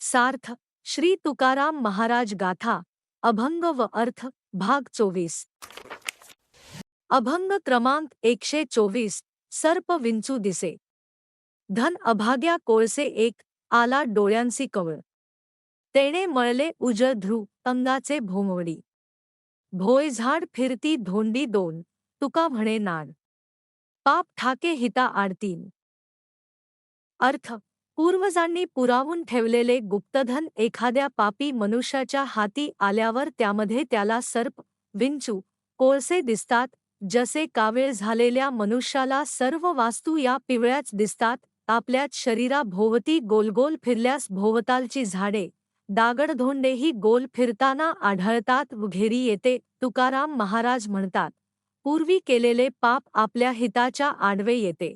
सार्थ श्री तुकाराम महाराज गाथा अभंग व अर्थ भाग चोवीस. अभंग क्रमांक एकशे चोवीस सर्प विंचू दिसे. धन अभाग्या कोळसे एक आला डोळ्यांसी कवळ. तेणे मळले उजळ ध्रुव अंगाचे भोमवडी भोयझाड फिरती धोंडी दोन तुका म्हणे नाड पाप ठाके हिता आडतीन. अर्थ पूर्वजांनी पुरावून ठेवलेले गुप्तधन एखाद्या पापी मनुष्याच्या हाती आल्यावर त्यामध्ये त्याला सर्प विंचू कोळसे दिसतात जसे कावेळ झालेल्या मनुष्याला सर्व वास्तू या पिवळ्याच दिसतात आपल्याच शरीरा भोवती गोलगोल फिरल्यास भोवतालची झाडे दागडधोंडेही गोल फिरताना आढळतात व घेरी येते तुकाराम महाराज म्हणतात पूर्वी केलेले पाप आपल्या हिताच्या आडवे येते.